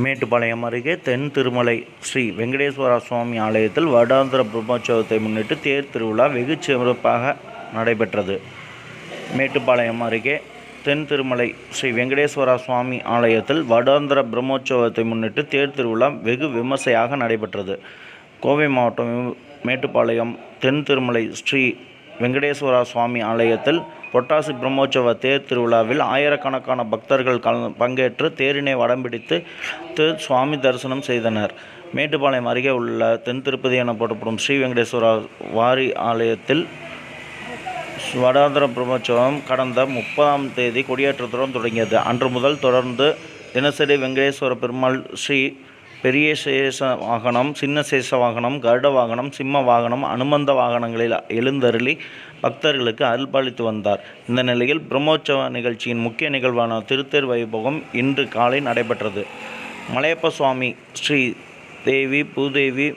மேட்டுப்பாளையம் அருகே தென் திருமலை ஸ்ரீ வெங்கடேஸ்வர சுவாமி ஆலயத்தில் வருடாந்திர பிரம்மோற்சவத்தை முன்னிட்டு தேர் திருவிழா வெகு சிறப்பாக நடைபெற்றது. மேட்டுப்பாளையம் அருகே தென் திருமலை ஸ்ரீ வெங்கடேஸ்வர சுவாமி ஆலயத்தில் வருடாந்திர பிரம்மோற்சவத்தை முன்னிட்டு தேர் திருவிழா வெகு விமர்சையாக நடைபெற்றது. கோவை மாவட்டம் மேட்டுப்பாளையம் தென் திருமலை ஸ்ரீ வெங்கடேஸ்வரா சுவாமி ஆலயத்தில் பொட்டாசி பிரம்மோற்சவ தேர் திருவிழாவில் ஆயிரக்கணக்கான பக்தர்கள் கல பங்கேற்று தேரினை வடம் பிடித்து சுவாமி தரிசனம் செய்தனர். மேட்டுப்பாளையம் அருகே உள்ள தென் திருப்பதி எனப்படப்படும் ஸ்ரீ வெங்கடேஸ்வரா வாரி ஆலயத்தில் வடாந்திர பிரம்மோற்சவம் கடந்த முப்பதாம் தேதி கொடியேற்றத்துடன் தொடங்கியது. அன்று முதல் தொடர்ந்து தினசரி வெங்கடேஸ்வர பெருமாள் ஸ்ரீ பெரிய சேஷ வாகனம் சின்ன சேஷ வாகனம் கருட வாகனம் சிம்ம வாகனம் அனுமந்த வாகனங்களில் எழுந்தருளி பக்தர்களுக்கு அருள்பாலித்து வந்தார். இந்த நிலையில் பிரம்மோற்சவ நிகழ்ச்சியின் முக்கிய நிகழ்வான திருத்தேர் வைபவம் இன்று காலை நடைபெற்றது. மலையப்ப சுவாமி ஸ்ரீ தேவி பூதேவி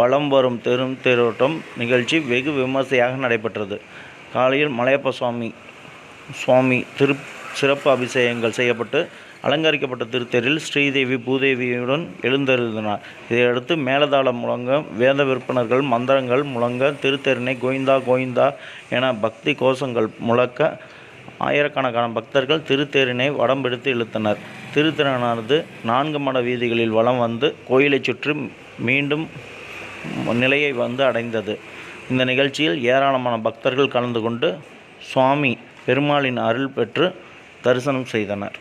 வலம் வரும் தெரும் தேரோட்டம் நிகழ்ச்சி வெகு விமர்சையாக நடைபெற்றது. காலையில் மலையப்ப சுவாமி சுவாமி திரு சிறப்பு அபிஷேகங்கள் செய்யப்பட்டு அலங்கரிக்கப்பட்ட திருத்தேரில் ஸ்ரீதேவி பூதேவியுடன் எழுந்தருளினார். இதையடுத்து மேலதாளம் முழங்க வேத விற்பனர்கள் மந்திரங்கள் முழங்க திருத்தேரினை கோவிந்தா கோவிந்தா என பக்தி கோஷங்கள் முழக்க ஆயிரக்கணக்கான பக்தர்கள் திருத்தேரினை வடம்பெடுத்து இழுத்தனர். திருத்திறனானது நான்கு மட வீதிகளில் வலம் வந்து கோயிலைச் சுற்றி மீண்டும் நிலையை வந்து அடைந்தது. இந்த நிகழ்ச்சியில் ஏராளமான பக்தர்கள் கலந்து கொண்டு சுவாமி பெருமாளின் அருள் பெற்று தரிசனம் செய்தனர்.